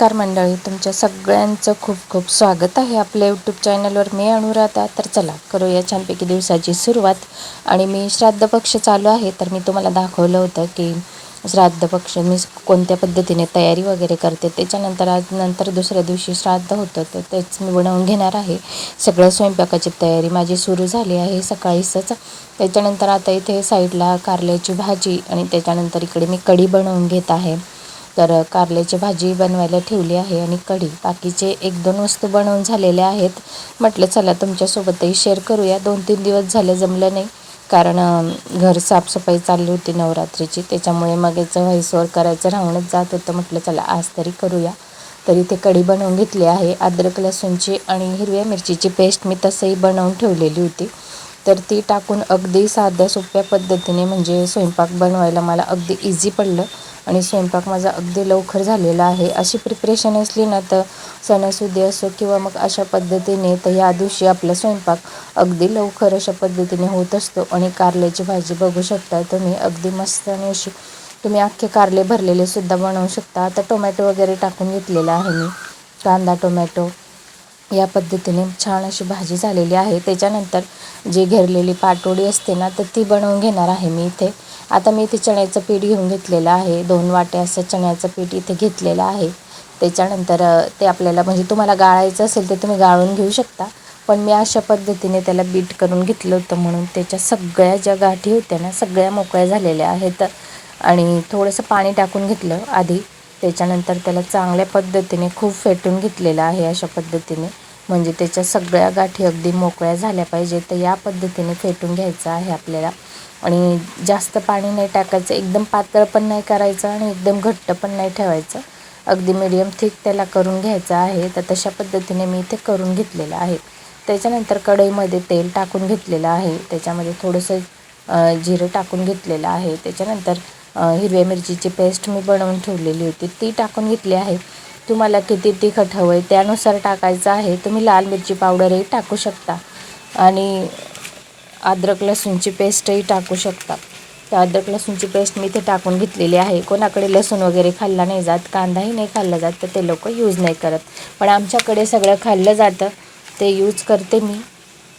नमस्कार मंडळी तुमच्या सगळ्यांचं खूप खूप स्वागत आहे आपल्या यूट्यूब चॅनलवर मी अनुराधा. तर चला करूया छानपैकी दिवसाची सुरुवात. आणि मी श्राद्ध पक्ष चालू आहे तर मी तुम्हाला दाखवलं होतं की श्राद्ध पक्ष मी कोणत्या पद्धतीने तयारी वगैरे करते त्याच्यानंतर आज नंतर दुसऱ्या दिवशी श्राद्ध होतं तर तेच मी बनवून घेणार आहे. सगळ्या स्वयंपाकाची तयारी माझी सुरू झाली आहे सकाळीच त्याच्यानंतर आता इथे साईडला कारल्याची भाजी आणि त्याच्यानंतर इकडे मी कढी बनवून घेत आहे. तर कारल्याची भाजी बनवायला ठेवली आहे आणि कढी. बाकीचे एक दोन वस्तू बनवून झालेल्या आहेत. म्हटलं चला तुमच्यासोबतही शेअर करूया. दोन तीन दिवस झाले जमलं नाही. कारण घर साफसफाई चालली होती नवरात्रीची. त्याच्यामुळे मग याचं व्हाईसवर करायचं राहूनच जात होतं. म्हटलं चला आज तरी करूया. तर इथे कढी बनवून घेतली आहे. अद्रक लसूणची आणि हिरव्या मिरचीची पेस्ट मी तसंही बनवून ठेवलेली होती. तर ती टाकून अगदी साध्या सोप्या पद्धतीने म्हणजे स्वयंपाक बनवायला मला अगदी इझी पडलं. आणि स्वयंपाक माझा अगदी लवकर झालेला आहे. अशी प्रिपरेशन असली ना तर सणासुदी असो किंवा मग अशा पद्धतीने तर या दिवशी आपला स्वयंपाक अगदी लवकर अशा पद्धतीने होत असतो. आणि कारल्याची भाजी बघू शकता तुम्ही अगदी मस्त आणि अशी तुम्ही अख्खे कारले भरलेले सुद्धा बनवू शकता. आता टोमॅटो वगैरे टाकून घेतलेला आहे मी. कांदा टोमॅटो या पद्धतीने छान अशी भाजी झालेली आहे. त्याच्यानंतर जी घेरलेली पाटोडी असते ना तर ती बनवून घेणार आहे मी इथे. आता मी इथे चण्याचं पीठ घेऊन घेतलेलं आहे. दोन वाटे असं चण्याचं पीठ इथे घेतलेलं आहे. त्याच्यानंतर ते आपल्याला म्हणजे तुम्हाला गाळायचं असेल तर तुम्ही गाळून घेऊ शकता. पण मी अशा पद्धतीने त्याला बीट करून घेतलं होतं म्हणून त्याच्या सगळ्या ज्या गाठी होत्या ना सगळ्या मोकळ्या झालेल्या आहेत. आणि थोडंसं पाणी टाकून घेतलं आधी. त्याच्यानंतर त्याला चांगल्या पद्धतीने खूप फेटून घेतलेलं आहे अशा पद्धतीने. म्हणजे त्याच्या सगळ्या गाठी अगदी मोकळ्या झाल्या पाहिजे. तर या पद्धतीने फेटून घ्यायचं आहे आपल्याला. आणि जास्त पाणी नाही टाकायचं एकदम पातळ पण नाही करायचं आणि एकदम घट्ट पण नाही ठेवायचं. अगदी मिडियम थिक त्याला करून घ्यायचं आहे. तर तशा पद्धतीने मी ते करून घेतलेलं आहे. त्याच्यानंतर कढईमध्ये तेल टाकून घेतलेलं आहे. त्याच्यामध्ये थोडंसं जिरं टाकून घेतलेलं आहे. त्याच्यानंतर हिरव्या मिरचीची पेस्ट मी बनवून ठेवलेली होती. ती टाकून घेतली आहे. तुम्हाला किती तिखट हवं आहे त्यानुसार टाकायचं आहे. तुम्ही लाल मिरची पावडरही टाकू शकता. आणि अद्रक लसूणची पेस्टही टाकू शकता. तर अद्रक लसूणची पेस्ट मी इथे टाकून घेतलेली आहे. कोणाकडे लसूण वगैरे खाल्ला नाही जात कांदाही नाही खाल्ला जात तर ते लोक यूज नाही करत. पण आमच्याकडे सगळं खाल्लं जातं. ते यूज करते मी.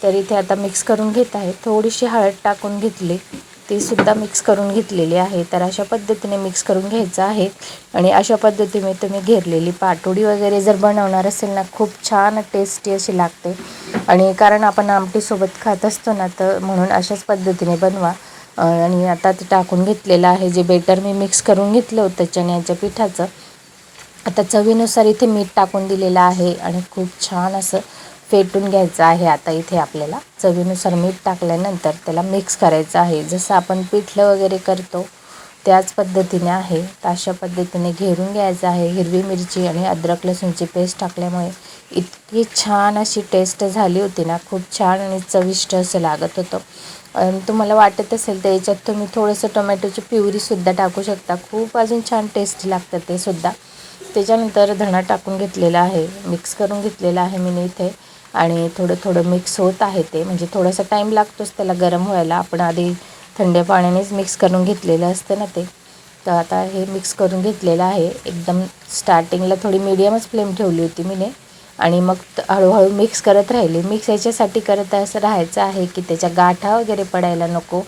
तर इथे आता मिक्स करून घेत आहे. थोडीशी हळद टाकून घेतली. तीसुद्धा मिक्स करून घेतलेली आहे. तर अशा पद्धतीने मिक्स करून घ्यायचं आहे. आणि अशा पद्धतीने तुम्ही घेरलेली पाटोडी वगैरे जर बनवणार असेल ना खूप छान टेस्टी अशी लागते. आणि कारण आपण आमटीसोबत खात असतो ना तर म्हणून अशाच पद्धतीने बनवा. आणि आता ते टाकून घेतलेलं आहे. जे बेटर मी मिक्स करून घेतलं होतं चण्याच्या पिठाचं आता चवीनुसार इथे मीठ टाकून दिलेलं आहे. आणि खूप छान असं फेटून घ्यायचं आहे आता इथे आपल्याला. चवीनुसार मीठ टाकल्यानंतर त्याला मिक्स करायचं आहे. जसं आपण पिठलं वगैरे करतो त्याच पद्धतीने आहे. तर अशा पद्धतीने घेरून घ्यायचं आहे. हिरवी मिरची आणि अद्रक लसूणची पेस्ट टाकल्यामुळे इतकी छान अशी टेस्ट झाली होती ना. खूप छान आणि चविष्ट असं लागत होतं. आणि तुम्हाला वाटत असेल तर याच्यात तुम्ही थोडंसं टोमॅटोची प्युरीसुद्धा टाकू शकता. खूप अजून छान टेस्टी लागतं ते सुद्धा. त्याच्यानंतर धणा टाकून घेतलेला आहे. मिक्स करून घेतलेला आहे मी इथे. आणि थोडं थोडं मिक्स होत आहे ते. म्हणजे थोडासा टाईम लागतोच त्याला गरम व्हायला. आपण आधी थंड पाण्यानेच मिक्स करून घेतलेलं असतं ना ते. तर आता हे मिक्स करून घेतलेलं आहे. एकदम स्टार्टिंगला थोडी मीडियमच फ्लेम ठेवली होती मीने. आणि मग हळूहळू मिक्स करत राहिले. मिक्स याच्यासाठी करत असं राहायचं आहे की त्याच्या गाठा वगैरे पडायला नको.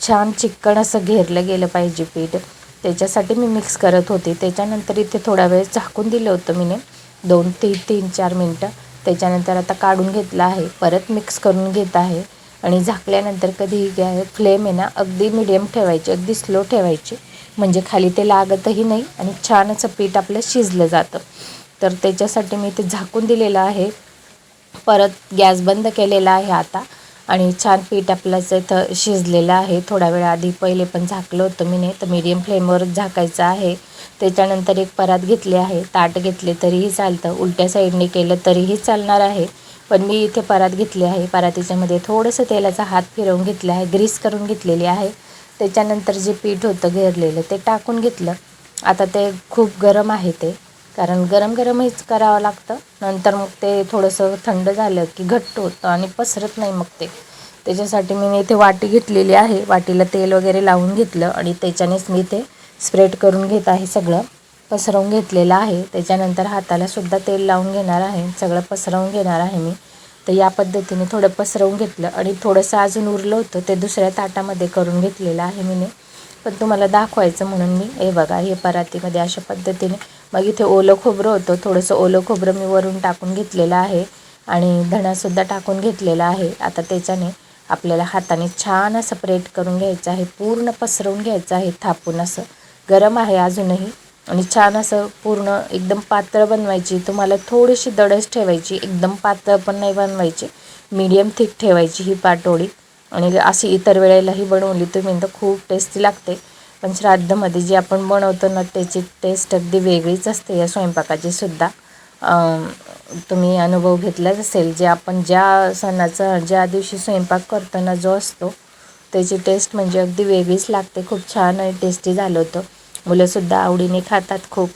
छान चिक्कण असं घेरलं गेलं पाहिजे पीठ. त्याच्यासाठी मी मिक्स करत होते. त्याच्यानंतर इथे थोडा वेळ झाकून दिलं होतं मीने. दोन तीन तीन चार मिनटं. त्याच्यानंतर आता काढून घेतलं आहे. परत मिक्स करून घेत आहे. आणि झाकल्यानंतर कधीही गॅ फ्लेम आहे ना अगदी मिडियम ठेवायची अगदी स्लो ठेवायची. म्हणजे खाली ते लागतही नाही आणि छान असं पीठ आपलं शिजलं जातं. तर त्याच्यासाठी मी ते झाकून दिलेलं आहे. परत गॅस बंद केलेला आहे आता. आणि छान पीठ आपल्याचं इथं शिजलेलं आहे. थोडा वेळ आधी पहिले पण झाकलं होतं मी नाही तर मीडियम फ्लेमवरच झाकायचं आहे. त्याच्यानंतर एक परात घेतली आहे. ताट घेतले तरीही चालतं. उलट्या साईडने केलं तरीही चालणार आहे. पण मी इथे परात घेतली आहे. परातीच्यामध्ये थोडंसं तेलाचा हात फिरवून घेतला आहे. ग्रीस करून घेतलेली आहे. त्याच्यानंतर जे पीठ होतं घेरलेलं ते टाकून घेतलं. आता ते खूप गरम आहे ते. कारण गरम गरमच करावं लागतं. नंतर मग ते थोडंसं थंड झालं की घट्ट होतं आणि पसरत नाही मग ते. त्याच्यासाठी मी इथे वाटी घेतलेली आहे. वाटीला तेल वगैरे लावून घेतलं आणि त्याच्यानेच मी ते स्प्रेड करून घेत आहे सगळं. पसरवून घेतलेलं आहे. त्याच्यानंतर हाताला सुद्धा तेल लावून घेणार आहे. सगळं पसरवून घेणार आहे मी. तर या पद्धतीने थोडं पसरवून घेतलं आणि थोडंसं अजून उरलं होतं. ते दुसऱ्या ताटामध्ये करून घेतलेलं आहे मीने. पण तुम्हाला दाखवायचं म्हणून मी हे बघा हे परातीमध्ये अशा पद्धतीने मग इथे ओलं खोबरं होतं. थोडंसं ओलं खोबरं मी वरून टाकून घेतलेलं आहे आणि धणासुद्धा टाकून घेतलेला आहे. आता त्याच्याने आपल्याला हाताने छान असं प्रेट करून घ्यायचं आहे. पूर्ण पसरवून घ्यायचं आहे थापून असं. गरम आहे अजूनही आणि छान असं पूर्ण एकदम पातळ बनवायची. तुम्हाला थोडीशी दडस ठेवायची. एकदम पातळ पण नाही बनवायची. मीडियम थिक ठेवायची ही पाटोळी आणि अशी इतर वेळेलाही बनवली तुम्ही तर खूप टेस्टी लागते. पण श्राद्धमध्ये जे आपण बनवतो ना त्याची टेस्ट अगदी वेगळीच असते. या स्वयंपाकाची सुद्धा. तुम्ही अनुभव घेतलाच असेल जे आपण ज्या सणाचा ज्या दिवशी स्वयंपाक करताना जो असतो त्याची टेस्ट म्हणजे अगदी वेगळीच लागते. खूप छान आणि टेस्टी झालं होतं. मुलंसुद्धा आवडीने खातात खूप.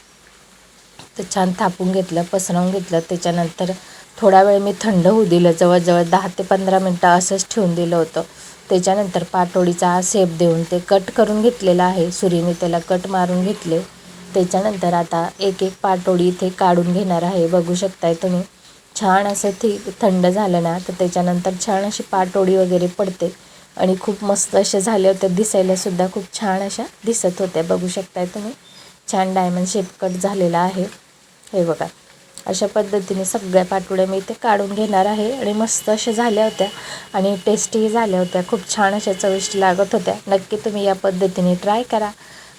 तर छान थापून घेतलं पसरवून घेतलं. त्याच्यानंतर थोडा वेळ मी थंड होऊ दिलं. जवळजवळ दहा ते पंधरा मिनटं असंच ठेवून दिलं होतं. त्याच्यानंतर पाटोळीचा शेप देऊन ते कट करून घेतलेलं आहे. सुरीने त्याला कट मारून घेतले. त्याच्यानंतर आता एक एक पाटोळी इथे काढून घेणार आहे. बघू शकताय तुम्ही. छान असं थी थंड झालं ना तर त्याच्यानंतर छान अशी पाटोळी वगैरे पडते. आणि खूप मस्त असे झाले होते. दिसायलासुद्धा खूप छान अशा दिसत होत्या. बघू शकताय तुम्ही. छान डायमंड शेप कट झालेला आहे. हे बघा. अशा पद्धतीने सगळ्या पाटवड्या मी इथे काढून घेणार आहे. आणि मस्त अशा झाल्या होत्या. आणि टेस्टीही झाल्या होत्या. खूप छान अशा चविष्ट लागत होत्या. नक्की तुम्ही या पद्धतीने ट्राय करा.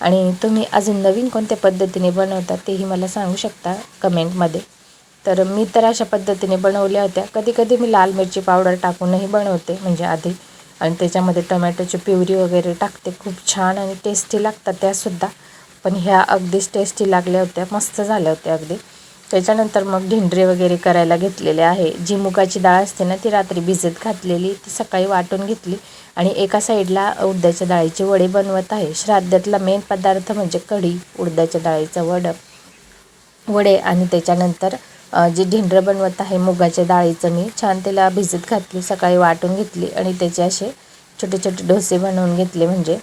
आणि तुम्ही अजून नवीन कोणत्या पद्धतीने बनवता तेही मला सांगू शकता कमेंटमध्ये. तर मी तर अशा पद्धतीने बनवल्या होत्या. कधी कधी मी लाल मिरची पावडर टाकूनही बनवते म्हणजे आधी. आणि त्याच्यामध्ये टोमॅटोची प्युरी वगैरे टाकते. खूप छान आणि टेस्टी लागतात त्यासुद्धा पण ह्या अगदीच टेस्टी लागल्या होत्या. मस्त झाल्या होत्या अगदी. त्याच्यानंतर मग ढिंडरे वगैरे करायला घेतलेले आहे. जी मुगाची डाळ असते ना ती रात्री भिजत घातलेली ती सकाळी वाटून घेतली आणि एका साईडला उडद्याच्या डाळीचे वडे बनवत आहे. श्राद्धातला मेन पदार्थ म्हणजे कढी उडद्याच्या डाळीचं वड वडे आणि त्याच्यानंतर जे ढिंडरं बनवत आहे मुगाच्या डाळीचं मी छान त्याला भिजत घातली सकाळी वाटून घेतली आणि त्याचे असे छोटे छोटे डोसे बनवून घेतले म्हणजे.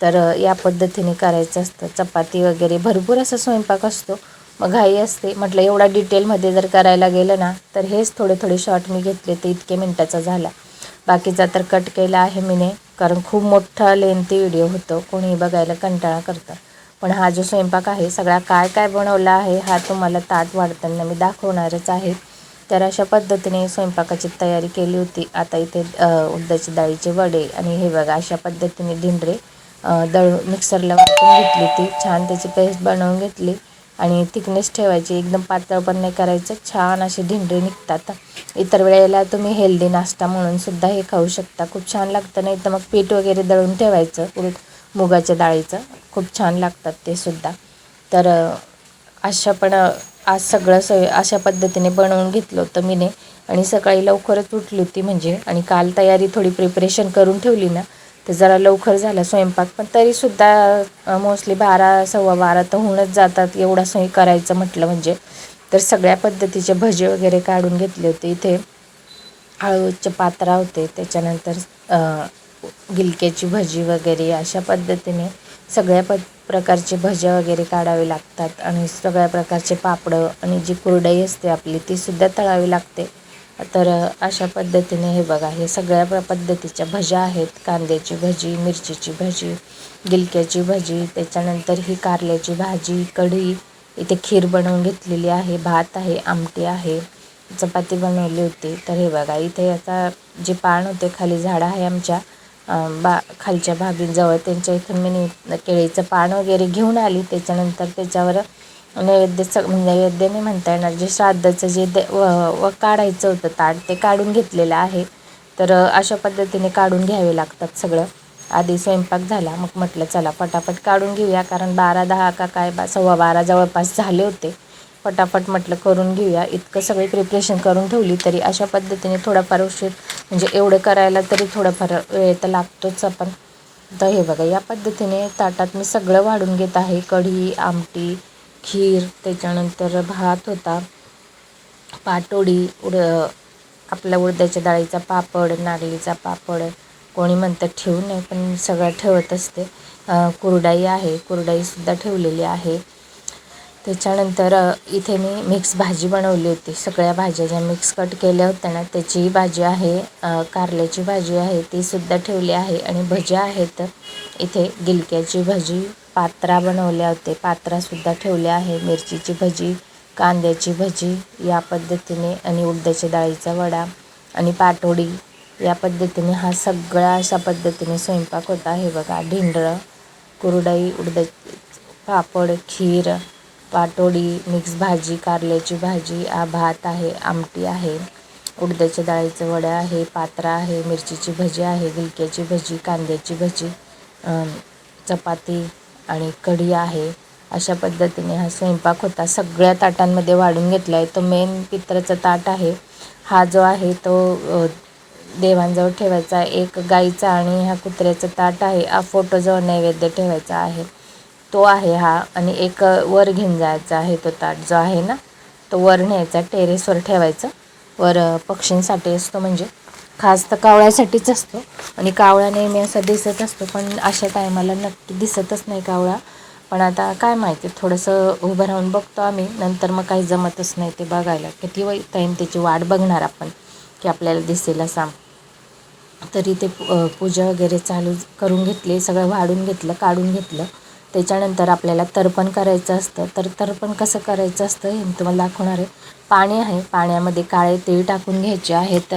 तर या पद्धतीने करायचं असतं. चपाती वगैरे भरपूर असा स्वयंपाक असतो. मग घाई असते. म्हटलं एवढा डिटेलमध्ये जर करायला गेलं ना तर हेच थोडे थोडे शॉर्ट मी घेतले. ते इतके मिनटाचा झाला. बाकीचा तर कट केला आहे मीने कारण खूप मोठा लेंथी व्हिडिओ होतो. कोणी बघायला कंटाळा करतं. पण हा जो स्वयंपाक आहे सगळा काय काय बनवला आहे हा तुम्हाला ताट वाढताना मी दाखवणारच आहे. तर अशा पद्धतीने स्वयंपाकाची तयारी केली होती. आता इथे उडदाची डाळीचे वडे आणि हे बघा अशा पद्धतीने ढिंडरे दळ मिक्सरला वाटून घेतली ती छान त्याची पेस्ट बनवून घेतली. आणि थिकनेस ठेवायची एकदम पातळ पण नाही करायचं छान असे ढिंडरे निघतात. इतर वेळेला तुम्ही हेल्दी नाश्ता म्हणून सुद्धा हे खाऊ शकता. खूप छान लागतं नाही तर मग पीठ वगैरे दळून ठेवायचं उलट मुगाच्या डाळीचं. खूप छान लागतात ते सुद्धा. तर अशा पण आज सगळं स अशा पद्धतीने बनवून घेतलं होतं मीने. आणि सकाळी लवकरच उठली होती म्हणजे. आणि काल तयारी थोडी प्रिपरेशन करून ठेवली ना. तर जरा लवकर झाला स्वयंपाक पण तरीसुद्धा मोस्टली बारा सव्वा बारा तर होऊनच जातात एवढा सोयी करायचं म्हटलं म्हणजे. तर सगळ्या पद्धतीचे भजे वगैरे काढून घेतले होते इथे. हळूचे पात्रा होते त्याच्यानंतर गिलक्याची भजी वगैरे अशा पद्धतीने सगळ्या प प्रकारचे भज्या वगैरे काढावे लागतात. आणि सगळ्या प्रकारचे पापडं आणि जी कुरडई असते आपली तीसुद्धा तळावी लागते. तर अशा पद्धतीने हे बघा हे सगळ्या पद्धतीच्या भज्या आहेत. कांद्याची भजी मिरचीची भजी गिलक्याची भजी त्याच्यानंतर ही कारल्याची भाजी कढी. इथे खीर बनवून घेतलेली आहे भात आहे आमटी आहे. चपाती बनवली होती. तर हे बघा इथे आता जे पान होते खाली झाडं आहे आमच्या. बा खालच्या भागींजवळ त्यांच्या इथून मी केळीचं पान वगैरे घेऊन आली. त्याच्यानंतर त्याच्यावर नैवेद्यच नैवेद्य म्हणजे नाही म्हणता येणार. जे श्राद्धाचं जे दे व व काढायचं होतं ताट ते काढून घेतलेलं आहे. तर अशा पद्धतीने काढून घ्यावे लागतात सगळं. आधी स्वयंपाक झाला मग म्हटलं चला पटापट काढून घेऊया कारण बारा दहा का काय बा सव्वा बारा जवळपास झाले होते. पटापट म्हटलं करून घेऊया. इतकं सगळी प्रिपरेशन करून ठेवली तरी अशा पद्धतीने थोडाफार उशीर म्हणजे एवढं करायला तरी थोडाफार वेळ तर लागतोच आपण. तर हे बघा या पद्धतीने ताटात मी सगळं वाढून घेत आहे. कढी आमटी खीर त्याच्यानंतर भात होता. पाटोडी उड आपल्या उडद्याच्या डाळीचा पापड नागलीचा पापड. कोणी म्हणतं ठेवू नये पण सगळं ठेवत असते. कुरडाई आहे कुरडाईसुद्धा ठेवलेली आहे. त्याच्यानंतर इथे मी मिक्स भाजी बनवली होती. सगळ्या भाज्या ज्या मिक्स कट केल्या होत्या ना त्याचीही भाजी आहे कारल्याची भाजी आहे ती सुद्धा ठेवली आहे. आणि भज्या आहेत इथे गिलक्याची भजी पात्रा बनवल्या होते पात्रासुद्धा ठेवले आहे. मिरचीची भजी कांद्याची भजी या पद्धतीने आणि उडदाच्या डाळीचा वडा आणि पाटोडी या पद्धतीने हा सगळा अशा पद्धतीने स्वयंपाक होता हे बघा ढिंडळं कुरडई उडदा पापड खीर पाटोडी मिक्स भाजी कारल्याची भाजी आ भात आहे आमटी आहे उडद्याच्या डाळीचं वड्या आहे पात्रा आहे मिरचीची भजी आहे गिलक्याची भजी कांद्याची भजी चपाती आणि कढी आहे. अशा पद्धतीने हा स्वयंपाक होता. सगळ्या ताटांमध्ये वाढून घेतला आहे तो मेन पित्राचा ताट आहे. हा जो आहे तो देवांजवळ ठेवायचा आहे. एक गाईचा आणि हा कुत्र्याचा ताट आहे. हा फोटोजवळ नैवेद्य ठेवायचा आहे तो आहे हा. आणि एक वर घेऊन जायचा आहे तो ताट जो आहे ना तो वर न्यायचा टेरेसवर ठेवायचा. वर पक्षींसाठी असतो म्हणजे. खास तर कावळ्यासाठीच असतो. आणि कावळा नेहमी असा दिसत असतो पण अशा टायमाला नक्की दिसतच नाही कावळा. पण आता काय माहिती थोडंसं उभं राहून बघतो आम्ही. नंतर मग काही जमतच नाही ते बघायला. किती वै टाईम त्याची वाट बघणार आपण की आपल्याला दिसेल असा. तरी ते पूजा वगैरे चालू करून घेतली सगळं वाढून घेतलं काढून घेतलं. त्याच्यानंतर आपल्याला तर्पण करायचं असतं. तर तर्पण कसं करायचं असतं हे तुम्हाला दाखवणार आहे. पाणी आहे. पाण्यामध्ये काळे तीळ टाकून घ्यायचे आहेत.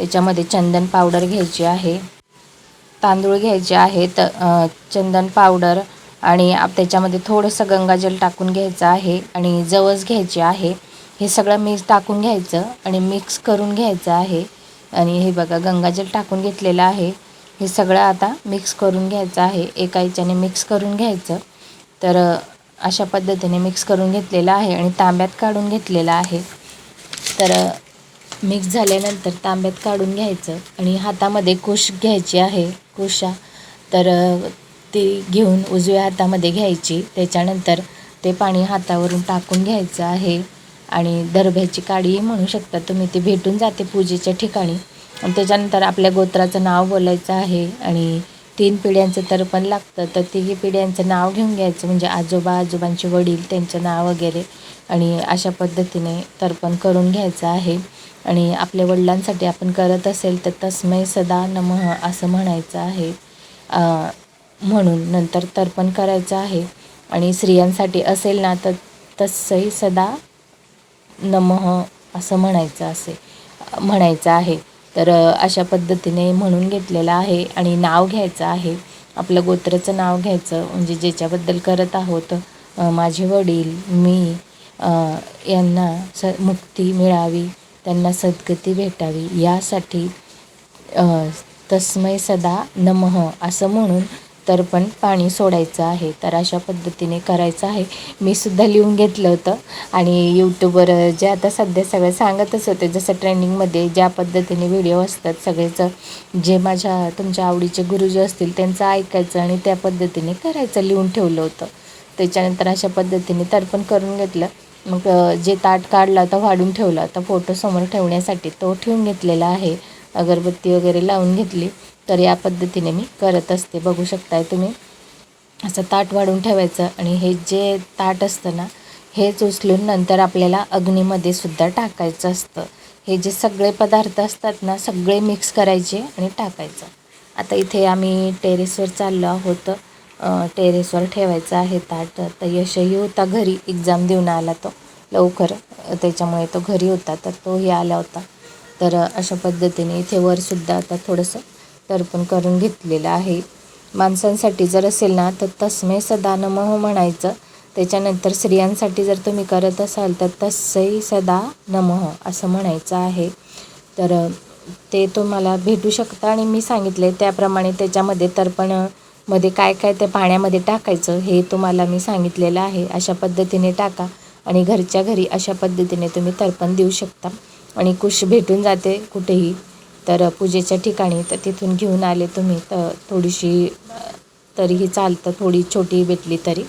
त्याच्यामध्ये चंदन पावडर घ्यायची आहे. तांदूळ घ्यायचे आहेत चंदन पावडर आणि त्याच्यामध्ये थोडंसं गंगाजल टाकून घ्यायचं आहे आणि जवस घ्यायचे आहे. हे सगळं मिक्स टाकून घ्यायचं आणि मिक्स करून घ्यायचं आहे. आणि हे बघा गंगाजल टाकून घेतलेलं आहे. हे सगळं आता मिक्स करून घ्यायचं आहे. एका याच्याने मिक्स करून घ्यायचं. तर अशा पद्धतीने मिक्स करून घेतलेलं आहे आणि तांब्यात काढून घेतलेलं आहे. तर मिक्स झाल्यानंतर तांब्यात काढून घ्यायचं आणि हातामध्ये कुश घ्यायची आहे कुशा. तर ती घेऊन उजव्या हातामध्ये घ्यायची. त्याच्यानंतर ते पाणी हातावरून टाकून घ्यायचं आहे आणि दरभ्याची काडी म्हणू शकता तुम्ही ती भेटून जाते पूजेच्या ठिकाणी. आणि त्याच्यानंतर आपल्या गोत्राचं नाव बोलायचं आहे आणि तीन पिढ्यांचं तर्पण लागतं. तर तिघी पिढ्यांचं नाव घेऊन घ्यायचं म्हणजे आजोबा आजोबांचे वडील त्यांचं नाव वगैरे. आणि अशा पद्धतीने तर्पण करून घ्यायचं आहे. आणि आपल्या वडिलांसाठी आपण करत असेल तर तस्मै सदा नमः असं म्हणायचं आहे. म्हणून नंतर तर्पण करायचं आहे. आणि स्त्रियांसाठी असेल ना तर तस्सई सदा नमः असं म्हणायचं असे म्हणायचं आहे. तर अशा पद्धतीने म्हणून घेतलेलं आहे आणि नाव घ्यायचं आहे. आपलं गोत्राचं नाव घ्यायचं म्हणजे ज्याच्याबद्दल करत आहोत माझे वडील मी यांना स मुक्ती मिळावी. त्यांना सद्गती भेटावी. यासाठी तस्मय तस्मै सदा नमः असं म्हणून तर्पण पाणी सोडायचं आहे. तर अशा पद्धतीने करायचं आहे. मी सुद्धा लिहून घेतलं होतं. आणि यूट्यूबवर जे आता सध्या सगळं सांगतच होते जसं ट्रेंडिंगमध्ये ज्या पद्धतीने व्हिडिओ असतात सगळेचं जे माझ्या तुमच्या आवडीचे गुरुजी असतील त्यांचं ऐकायचं आणि त्या पद्धतीने करायचं लिहून ठेवलं होतं. त्याच्यानंतर अशा पद्धतीने तर्पण करून घेतलं. मग जे ताट काढला तर वाढून ठेवला तर फोटो समोर ठेवण्यासाठी तो ठेवून घेतलेला आहे. अगरबत्ती वगैरे लावून घेतली. तर या पद्धतीने मी करत असते. बघू शकताय तुम्ही. असं ताट वाढून ठेवायचं आणि हे जे ताट असतं ना हेच उचलून नंतर आपल्याला अग्नीमध्ये सुद्धा टाकायचं असतं. हे जे सगळे पदार्थ असतात ना सगळे मिक्स करायचे आणि टाकायचं. आता इथे आम्ही टेरेसवर चाललो आहोत. टेरेसवर ठेवायचं आहे ताट तर यशही होता घरी एक्झाम देऊन आला तो लवकर. त्याच्यामुळे तो घरी होता तर तोही आला होता. तर अशा पद्धतीने इथे वरसुद्धा आता थोडंसं तर्पण करून घेतलेलं आहे. माणसांसाठी जर असेल ना तर तस्मे सदा नमः म्हणायचं. त्याच्यानंतर स्त्रियांसाठी जर तुम्ही करत असाल तर तस्सै सदा नमः असं म्हणायचं आहे. तर ते तुम्हाला भेटू शकतं आणि मी सांगितले त्याप्रमाणे त्याच्यामध्ये तर्पण मध्ये काय काय ते पाण्यामध्ये टाकायचं हे तुम्हाला मी सांगितलेलं आहे. अशा पद्धतीने टाका आणि घरच्या घरी अशा पद्धतीने तुम्ही तर्पण देऊ शकता. आणि कुश भेटून जाते कुठेही. तर पूजेच्या ठिकाणी तर तिथून घेऊन आले तुम्ही तर थोडीशी तरीही चालतं थोडी छोटी भेटली तरी.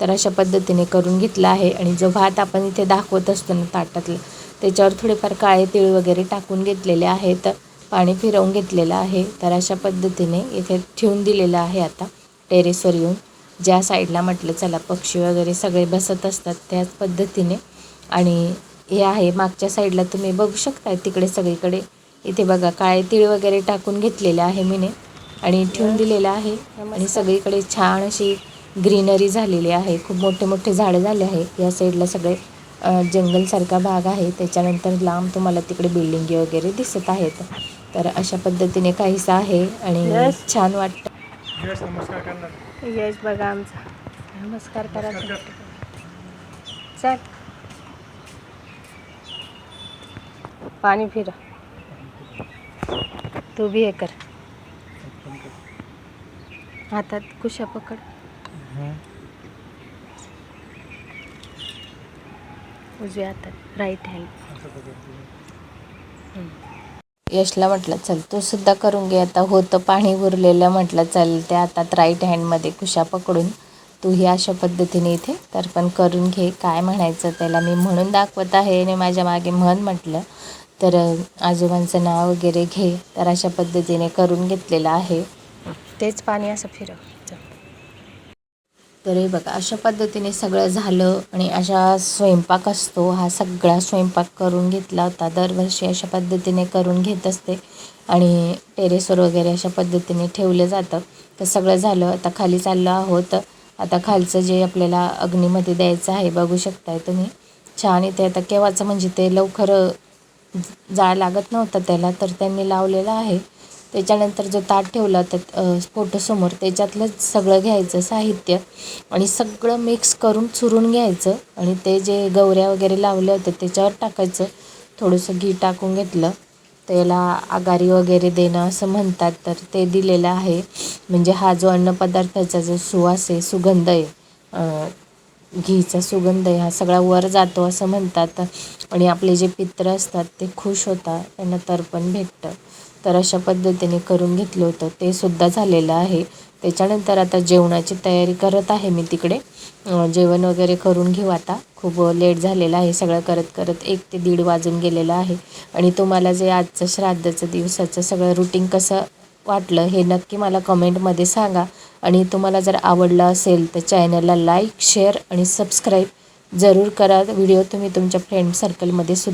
तर अशा पद्धतीने करून घेतलं आहे. आणि जो भात आपण इथे दाखवत असतो ना ताटातलं त्याच्यावर थोडेफार काळे तीळ वगैरे टाकून घेतलेले आहेत. पाणी फिरवून घेतलेलं आहे. तर अशा पद्धतीने इथे ठेवून दिलेलं आहे आता. टेरेसवर येऊन ज्या साईडला म्हटलं चला पक्षी वगैरे सगळे बसत असतात त्याच पद्धतीने. आणि हे आहे मागच्या साईडला तुम्ही बघू शकता तिकडे सगळीकडे इथे बघा काळे तीळ वगैरे टाकून घेतलेले आहे मीने. आणि ठेवून दिलेलं आहे. आणि सगळीकडे छान अशी ग्रीनरी झालेली आहे. खूप मोठे मोठे झाडं झाले आहे. या साईडला सगळे जंगलसारखा भाग आहे. त्याच्यानंतर लांब तुम्हाला तिकडे बिल्डिंगी वगैरे दिसत आहेत. तर अशा पद्धतीने काहीसं आहे आणि Yes. छान वाटतं. यश नमस्कार करणार. यश बघा आमचा. नमस्कार करा नमस्कार चल. पाणी फिरा तू भी हे कर. हातात कुशा पकड. उजव्या हातात राईट हँड यशला म्हटलं चल तू सुद्धा करून घे आता. होतं पाणी उरलेलं म्हटलं चल त्या हातात राईट हँडमध्ये कुशा पकडून तूही अशा पद्धतीने इथे तर पण करून घे. काय म्हणायचं त्याला? मी म्हणून दाखवत आहे आणि माझ्या मागे म्हण म्हटलं तर आजोबांचं नाव वगैरे घे. तर अशा पद्धतीने करून घेतलेलं आहे. तेच पाणी असं फिरव. तर हे बघा अशा पद्धतीने सगळं झालं आणि अशा स्वयंपाक असतो. हा सगळा स्वयंपाक करून घेतला होता. दरवर्षी अशा पद्धतीने करून घेत असते आणि टेरेसवर वगैरे अशा पद्धतीने ठेवलं जातं. तर सगळं झालं. आता खाली चाललो आहोत. आता खालचं जे आपल्याला अग्नीमध्ये द्यायचं आहे बघू शकताय तुम्ही. छान इथे आता केव्हाचं म्हणजे ते लवकर जाळ लागत नव्हतं त्याला तर त्यांनी लावलेलं आहे. त्याच्यानंतर जो ताट ठेवला त्यात फोटोसमोर त्याच्यातलंच सगळं घ्यायचं साहित्य आणि सगळं मिक्स करून चुरून घ्यायचं आणि ते जे गवऱ्या वगैरे लावल्या होत्या त्याच्यावर टाकायचं. थोडंसं घी टाकून घेतलं. त्याला आगारी वगैरे देणं असं म्हणतात तर ते दिलेलं आहे. म्हणजे हा जो अन्नपदार्थाचा जो सुवास आहे सुगंध आहे घीचा सुगंध आहे हा सगळा वर जातो असं म्हणतात. आणि आपले जे पित्र असतात ते खुश होतात त्यांना तर्पण भेटतं. तर अशा पद्धतीने करून घेतलं होतं. ते सुद्धा झालेलं आहे. त्याच्यानंतर आता जेवणाची तयारी करत आहे मी तिकडे. जेवण वगैरे करून घेऊ आता. खूप लेट झालेलं आहे. सगळं करत करत एक ते दीड वाजून गेलेलं आहे. आणि तुम्हाला जे आजचं श्राद्धाचं दिवसाचं सगळं रुटीन कसं वाटलं हे नक्की मला कमेंटमध्ये सांगा. आणि तुम्हाला जर आवडलं असेल तर चॅनलला लाईक शेअर आणि सबस्क्राईब जरूर करा. व्हिडिओ तुम्ही तुमच्या फ्रेंड सर्कलमध्ये सुद्धा